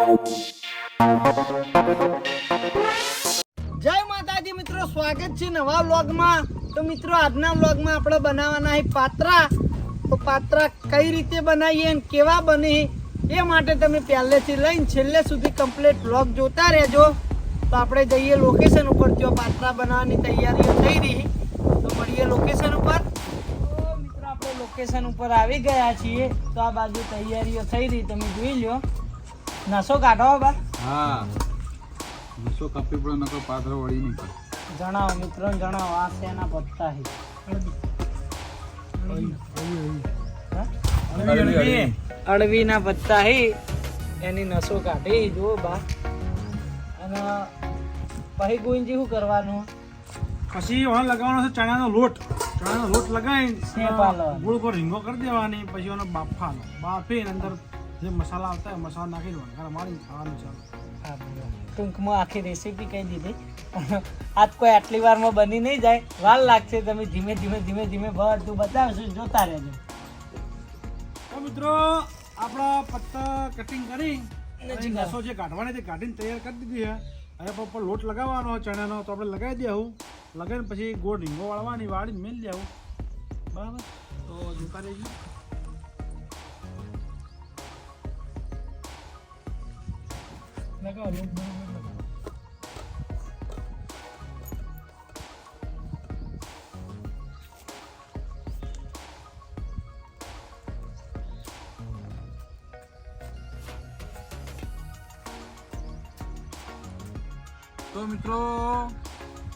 જય માતાજી મિત્રો, સ્વાગત છે નવા વ્લોગમાં. તો મિત્રો, આજના વ્લોગમાં આપણે બનાવવાના છે પાત્રા. તો પાત્રા કઈ રીતે બનાવીએ અને કેવા બને એ માટે તમે પહેલેથી લઈને છેલ્લે સુધી કમ્પ્લીટ વ્લોગ જોતા રહેજો. તો આપણે જઈએ લોકેશન ઉપર. ત્યાં પાત્રા બનાવવાની તૈયારીઓ થઈ રહી, તો મળીએ લોકેશન ઉપર. તો મિત્રો, આપણે લોકેશન ઉપર આવી ગયા છીએ. તો આ બાજુ તૈયારીઓ થઈ રહી, તમે જોઈ લો. નસો કાઢો બા. હા. નસો કાપી પડે નકર પાત્ર વળી નહીં પડે. જણાવો મિત્રો જણાવો. આ સેના પત્તા હે? હા? અળવીના પત્તા હે એની નસો કાઢી. જો બા. અને પછી ગુંજી શું કરવાનું? પછી ઓન લગાવવાનો છે ચણાનો લોટ. ચણાનો લોટ લગાવીને ગુળ ગોળ રીંગો કરી દેવાની પછી ઓનો બાફવાનો. બાફીને અંદર જે મસાલા આવતા હોય મસાલા નાખી દેવાનો. ઘર મારી ખાવાનું ચાલુ હા, ટૂંકમાં આખી રેસીપી કહી દીધી. પણ આજ કોઈ આટલી વારમાં બની નહીં જાય. વાર લાગશે તમે ધીમે ધીમે ધીમે ધીમે બધું બતાવશો જોતા રહેજો. તો મિત્રો આપણા પત્તા કટિંગ કરી અને જે કાઢવાની તે કાઢીને તૈયાર કરી દીધી છે. હવે પપ્પા લોટ લગાવવાનો ચણાનો. તો આપણે લગાવી દેવું લગાવીને પછી ગોળ રીંગો વાળવાની વાળીને મેળ દેવું બરાબર? તો જોતા રહેજો. તો મિત્રો,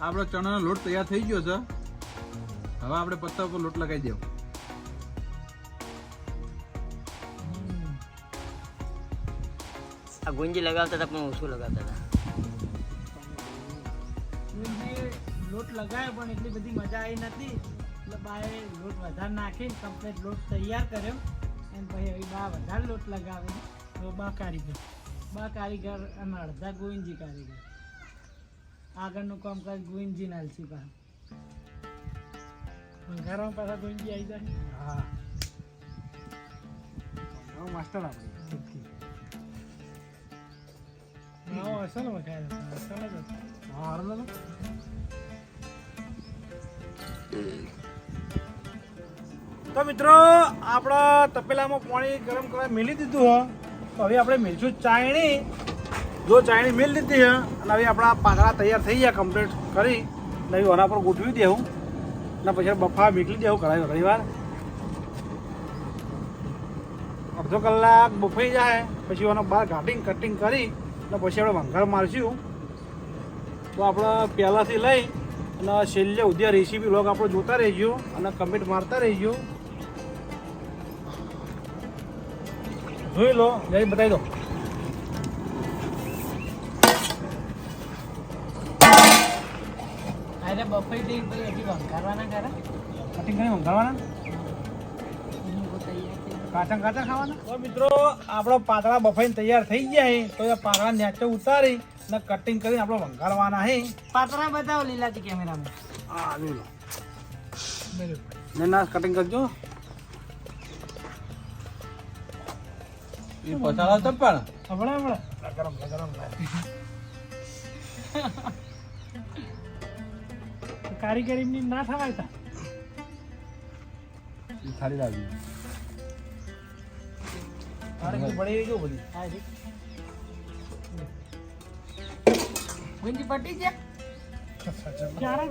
આપણો ચણાનો લોટ તૈયાર થઈ ગયો છે. હવે આપણે પત્તા ઉપર લોટ લગાવી દેવો. આ ગુંજી લગાવતા હતા પણ ઓછું લગાવતા હતા લોટ લગાવ્યો પણ એટલી બધી મજા આવી નથી એટલે બાએ લોટ વધારે નાખીને કમ્પ્લીટ લોટ તૈયાર કર્યો. અને પછી હવે બા વધારે લોટ લગાવે. તો બા કારીગર. બા કારીગર અને અડધા ગોવિંદજી કારીગર. આગળનું કામકાજ ગોવિંદજી નાલસી બા ઘરમાં પાછા ગોવિંદજી આવી જાય. હા. માસ્ટર આપણે. તો મિત્રો, આપણા તપેલામાં પાણી ગરમ કરવા મેલી દીધું હો. તો હવે આપણે મેલશું ચાયણી. જો ચાયણી મેલ દીધી હે, અને હવે આપણા પાતળા તૈયાર થઈ ગયા કમ્પ્લીટ કરી. ને હવે ઓના પર ગોઠવી દેવું. અને પછી બફા મીકલી દેવું કરાયું રવિવાર. અડધો કલાક બફાઈ જાય, પછી એનો બહાર ઘાટિંગ કટિંગ કરી અને પછી આપણે વંઘાર મારશું. તો આપણે પહેલાંથી લઈ અને છેલ્લે સુધી રેસીપી લોગ આપણે જોતા રહીજો અને કમેન્ટ મારતા રહીજો જોઈ લો જઈ બતાવી દો અરે બફાઈ દઈ હજી વઘારવાના ખરા કટિંગ કરી વંઘારવાના કાચા કાચા ખાવાના? તો મિત્રો આપણો પાતળા બફાઈને તૈયાર થઈ ગયા છે તો એ પાતળા નેચે ઉતારી ને કટિંગ કરીને આપણે વંગારવાના છે પાતળા બતાવો લીલાજી કેમેરામાં. હા જોઈ લો. બરોબર. ને ના કટિંગ કરજો. એ પચાડા તો પણ. હમણાં હમણાં. ગરમ ગરમ કારીગરી ના થવાય તા. ખાલી લાવી પડી ગયું બધી ગુંજી પટી છે? ક્યારે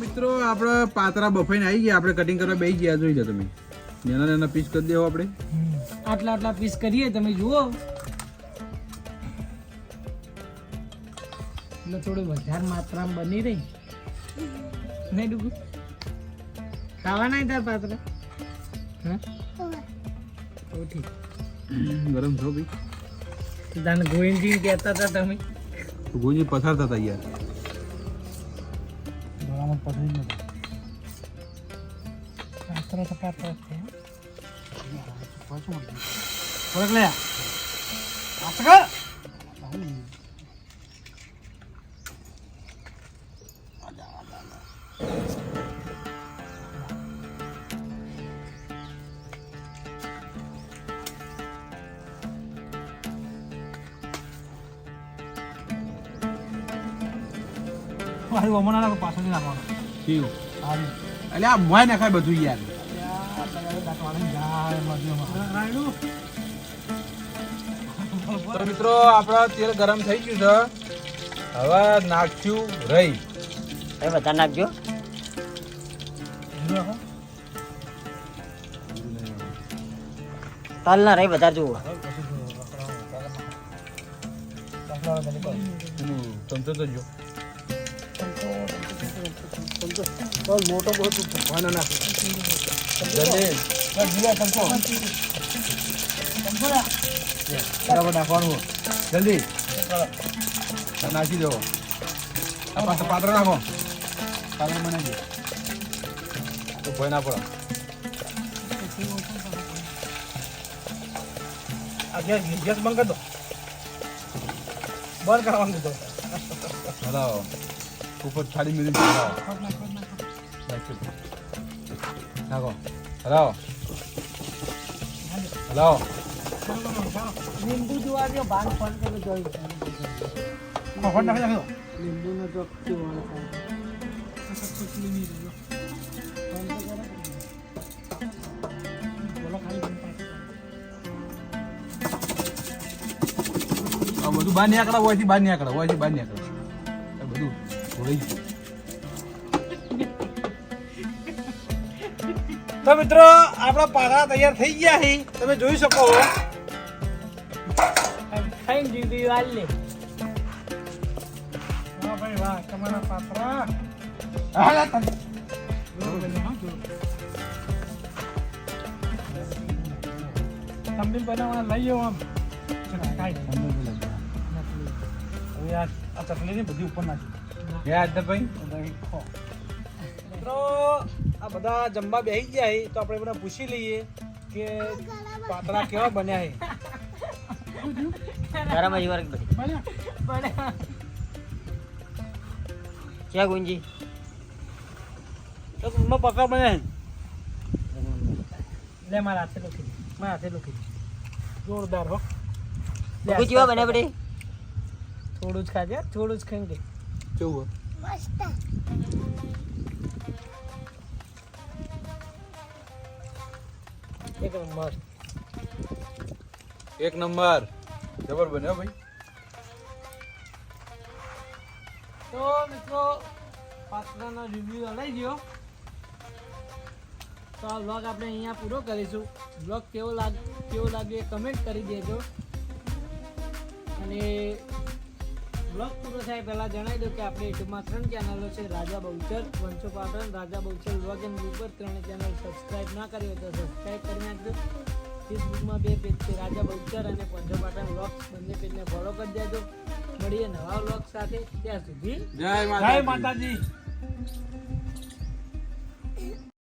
મિત્રો આપણે પાતરા બફાઈને આવી ગયા. આપણે કટિંગ કરવા બેસી ગયા. જોઈ લો તમે. નાના નાના પીસ કરી દેવો આપણે. આટલા આટલા પીસ કરીએ. તમે જુઓ. એટલે થોડું વધારે માત્રામાં બની રહી. નહીં ડુગુ નહીં તાર પાત્ર? ગરમ છો ભાઈ? તને ગોવિંદજી કહેતા હતા તમે. ગોવિંદજી પથારતા હતા યાર ગળામાં પથરી નથી. પાત્ર તો પાત્ર છે. પાછું મળી ગયું. થોડોક ખાલી ઓમણા નાખો પાછળથી નાખવાનો. હા એટલે આ મોય નાખાય બધું યાર. તો મિત્રો આપણા તેલ ગરમ થઈ ગયું છે. હવે નાખ્યું રહી. એ બધા નાખજો. તલ ના રહી બધા જુઓ. ચમચો તો જો. મોટો બહુ ભગવાન ચમચો. બરાબર નાખવાનું જલ્દી નાખી દો આ પાછા પાત્ર નાખો પાત્ર બનાવી તો ભય ના પડે ગેસ બંધ કરી દો બંધ કરવાનું કીધું હલાવો ઉપર થાળી હલાવો નાખી હલાવો. હલાવો. લીંબુ જોવા દો ભાગ ફોન કરો જોઈ મફત નાખી નાખી લીંબુનો તો કેવો બધું બાર નીકળા હોયથી બહાર નીકળે હોયથી બહાર નીકળે. તો મિત્રો આપણા પારા તૈયાર થઈ ગયા છે તમે જોઈ શકો છો ખાઈને દીધી વાલ વાહ ભાઈ વાહ તમારા પાત્રા હા, તમ- બનાવવા લઈ આવો આમ. કાંઈ હવે આ ચકલીની બધી ઉપર નાખી. યાદ ભાઈ મિત્રો આ બધા જમવા બેસી ગયા છે તો આપણે બધા પૂછી લઈએ કે પાતળા કેવા બન્યા છે વર્ગ બધી ક્યાં ગુંજી? તો મમ્મા પકા બન્યા છે લે મારા હાથે લખી મારા હાથે લખી જોરદાર હો. કેવા બને બડે થોડું જ ખાજે થોડું જ ખાઈ કેવું એક નંબર. એક નંબર. જબર બન્યો ભાઈ. તો મિત્રો પાત્રાનો રિવ્યુ લઈ ગયો. તો આ વ્લોગ આપણે અહીંયા પૂરો કરીશું. વ્લોગ કેવો લાગ કેવો લાગ્યો એ કમેન્ટ કરી દેજો. અને વ્લોગ પૂરો થાય પહેલાં જણાવી દઉં કે આપણે યુટ્યુબમાં ત્રણ ચેનલો છે રાજા બહુચર વંશો પાટણ રાજા બહુચર વ્લોગ એન્ડ ઉપર ત્રણે ચેનલ સબસ્ક્રાઈબ ના કરી હોય તો સબસ્ક્રાઈબ કરી નાખજો. ફેસબુકમાં બે પેજ છે રાજા બહુચર અને પંચો પાટણ વ્લોગ્સ. બંને પેજને ફોલો કરી દેજો. મળીએ નવા વ્લોગ સાથે. ત્યાં સુધી જય માતાજી.